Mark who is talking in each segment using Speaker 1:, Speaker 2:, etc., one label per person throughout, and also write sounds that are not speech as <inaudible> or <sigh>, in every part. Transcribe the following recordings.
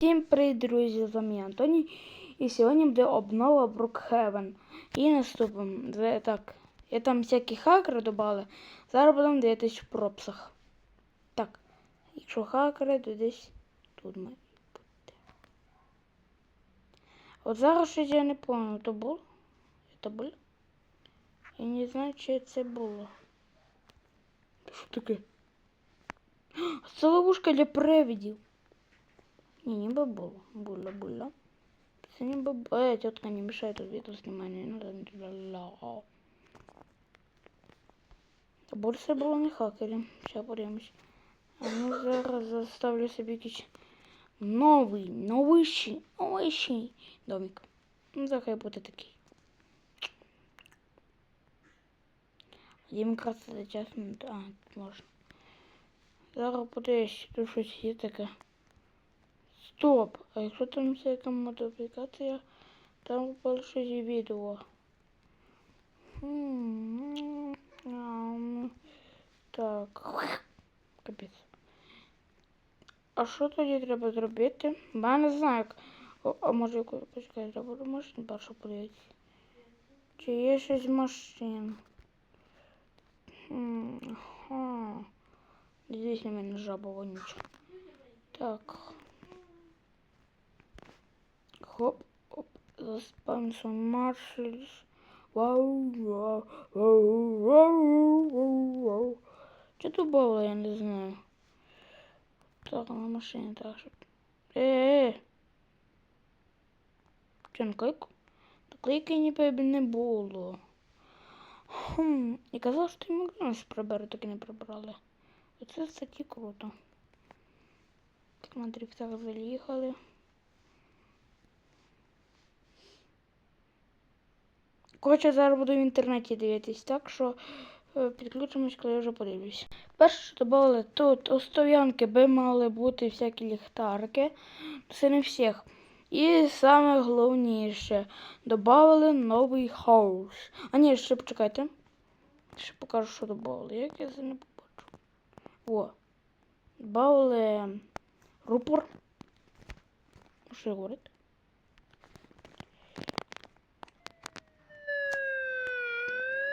Speaker 1: Всім привіт, друзі, з вами Антоній. І сьогодні буде обнова Brookhaven. І наступимо. Так, я там всякі хакери додали. Зараз будемо дивитись в пропсах. Так, якщо хакери, то десь тут має бути. От зараз щось я не пам'ятаю, то було? Це було? Я не знаю, чи це було. Що таке? Це ловушка для привидів. Не, не бабула. Була, була. Це не бабула. Э, тетка, не мешай тут видео снимать. Не надо. Ла-ла. А більше було не хакерів. Сейчас подивимось. А ну зараз заставлю собі якийсь новий, новищий, новищий домик. Ну, захай буде такий. Дім якраз за час. ну, А, можна. Зараз подивись, тут щось є таке. Стоп! А якщо там всяка модифікація, там більше відео. Так. Капець. А що тоді треба зробити? Я не знаю, а може почекай, треба буде машин першу подивитися. Чи є щось машин? Ага. Здесь на мене жаба вонюча. Так. Хоп, оп, заспамся маршаль. Вау, вау, вау, вау, вау, вау. Что тут было, я не знаю. Так, на машине так що. Е, Че, наклейку? Наклейки ніби не було. Хм, і казав, що і Макдональдс приберу, так і не прибрали. Оце таки круто. Так, на дрифтах заїхали. Коротше, зараз буду в інтернеті дивитись, так що е, підключимось, коли я вже подивлюсь. Перше, що додали, тут у стоянки би мали бути всякі ліхтарики. Це не всіх. І саме головніше, додали новий хаус. А ні, ще почекайте. Ще покажу, що додали. Як я це не побачу. О. Додали рупор. Що говорить?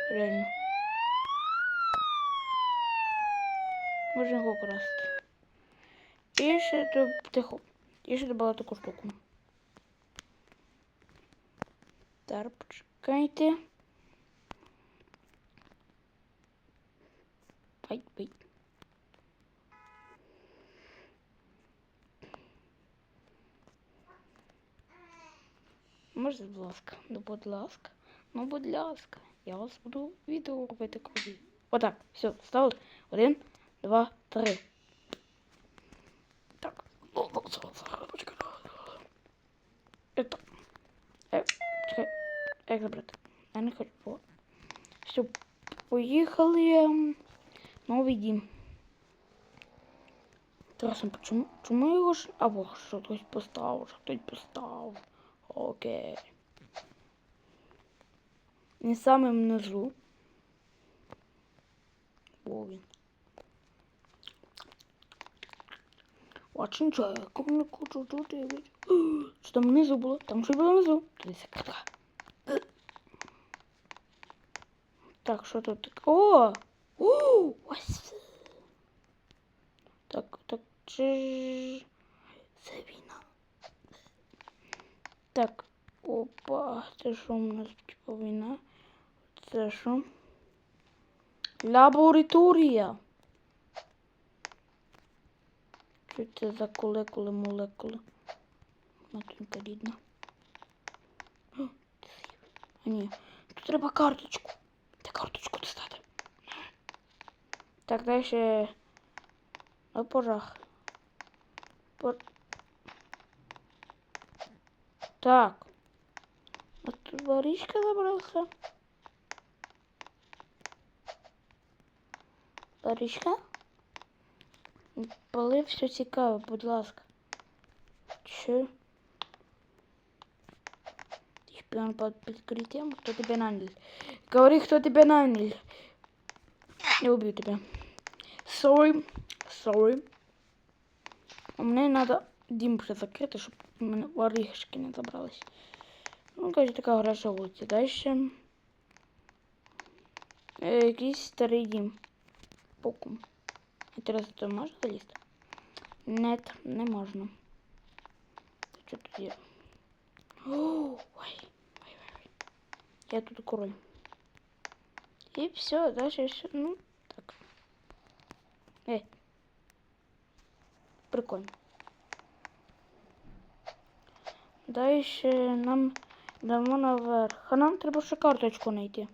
Speaker 1: Реально. Можна його красти. І ще до... тихо. І ще додала таку штуку. Зараз почекайте. Ай, ай. Можете, будь ласка, ну будь ласка, ну будь ласка, я вас буду відео робити круги. Отак, все, ставили. Один, два, три. Так. О, о, зараз, зараз. Это. Е, чекай. Як забрати? Я не хочу. О. Все, поїхали. Новий дім. Інтересно, чому, чому його ж... Або що хтось поставив, що хтось поставив. Окей. Не самим <gasps> внизу. О, він. Очень чайку не хочу тут дивить. Що там внизу було? Там що було внизу? Так, що тут? О! О! Так, так, чи... Так, опа, це що у нас типа війна? Це що? Лабораторія. Що це за колекули молекули? Матунька рідна. А ні, тут треба карточку. Де карточку достати? Так, далі. На порах. Пор... Так. А тут воришка забрався. Воришка? Пали все цікаво, будь ласка. Че? Шпион под прикрытием? Кто тебя нанял? Говори, кто тебя нанял. Я убью тебя. Sorry. Sorry. Мне надо щоб у мене орішки не забрались. Ну, коротше, така хороша вулиця. Далі. Е, якийсь старий дім. Покум. Інтересно, то можна залізти? Нет, не можна. Що тут є? Ой, ой, ой. Я тут король. І все, дальше все, ну, так. Ей. Прикольно. Дальше нам дамо наверх. А нам треба ще карточку знайти.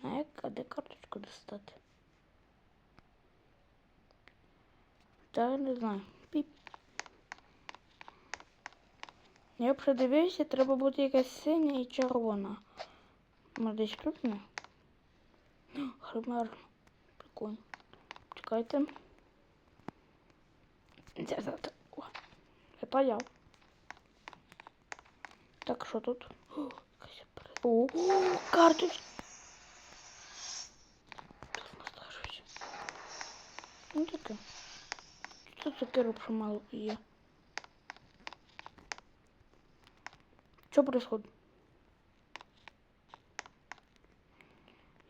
Speaker 1: Знає, а де карточку достати? Та не знаю. Піп. Я ще треба бути якась синя і червона. Може десь тут не? Хример. Прикольно. Чекайте. Завтра. О, это я. Так, що тут? О, о, карточка. Тут настрашуюся. Ну таке. Тут робше мало є. Що происходит?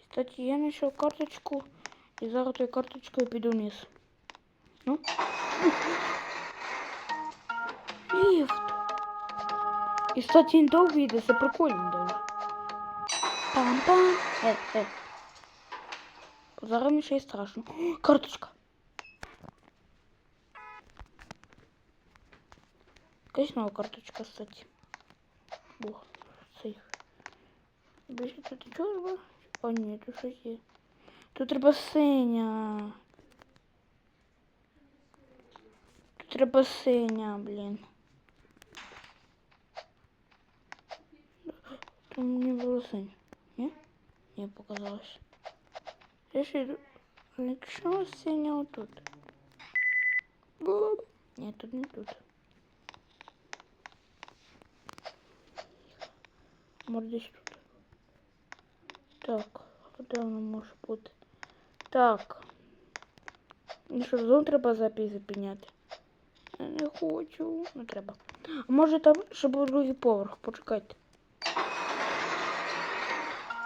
Speaker 1: Кстати, я знайшов карточку і зараз тою карточкою піду вниз. Ну? Ліфт. І, кстати, він довго йде, це прикольно даже. Пам-пам. Е, е. Зараз мені ще й страшно. О, карточка. Якась нова карточка, кстати. Бог, сейф. Більше тут нічого? О, ні, тут щось є. Тут треба синя. Тут треба синя, блін. Там не було синь. Ні? Ні, показалось. Я ще йду. А Якщо синя отут. Було б. Ні, тут не тут. Може десь тут. Так, де воно може бути? Так. Ну що, зон треба запис запіняти. Я не хочу. Не треба. А може там, щоб був другий поверх, почекайте.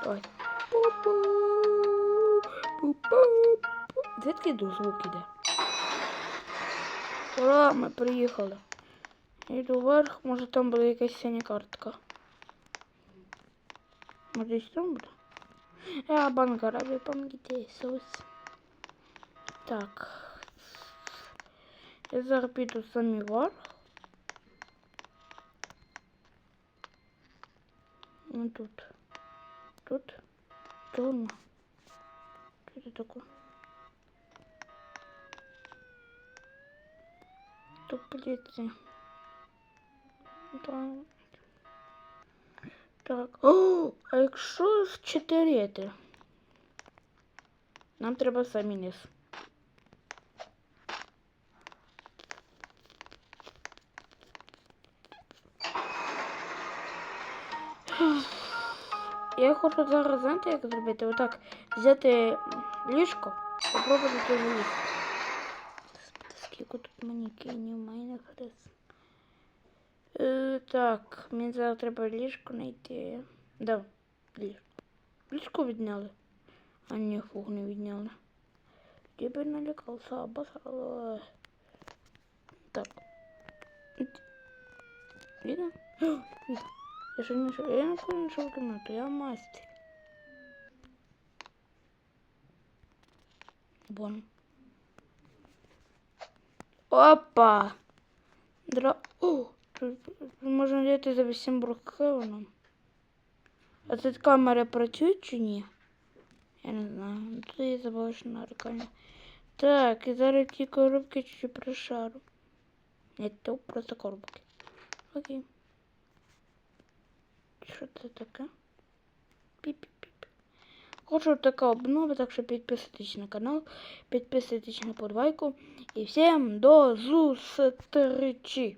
Speaker 1: Давай. Звідки до звук іде? Ура, ми приїхали. Йду вверх, може там буде якась синя картка. Може десь там буде? Я бангарабі помогите, Ісус. Так. Я зараз піду самі вверх. Ну тут. Тут. Трудно. Что это такое? Тут полиция. Там. Так. О, <gasps> а якщо з чотири? Нам треба самі низ. <sighs> Я хочу зараз знаєте, як зробити? Отак взяти ліжко, попробувати це залізти. Скільки тут манікенів, майна хрест. Е, так, мені зараз треба ліжко знайти. Да, ліжко. Ліжко відняли. А ні, фуг не відняли. Тебе налякався, обосрало. Так. Видно? <gasps> Видно. Я же не нашел. Я не нашел комнату, я мастер. Вон. Опа! Дра... <gasps> О! Тут можна взяти за 8 брокхевеном. А тут камери працюють чи ні? Я не знаю. Тут є забавочне нарікання. Так, і зараз ті коробки чуть прошару. Ні, то просто коробки. Окей. Що це таке? Піп-піп-піп. Хочу така обнова, так що підписуйтесь на канал, підписуйтесь на подвайку. І всім до зустрічі.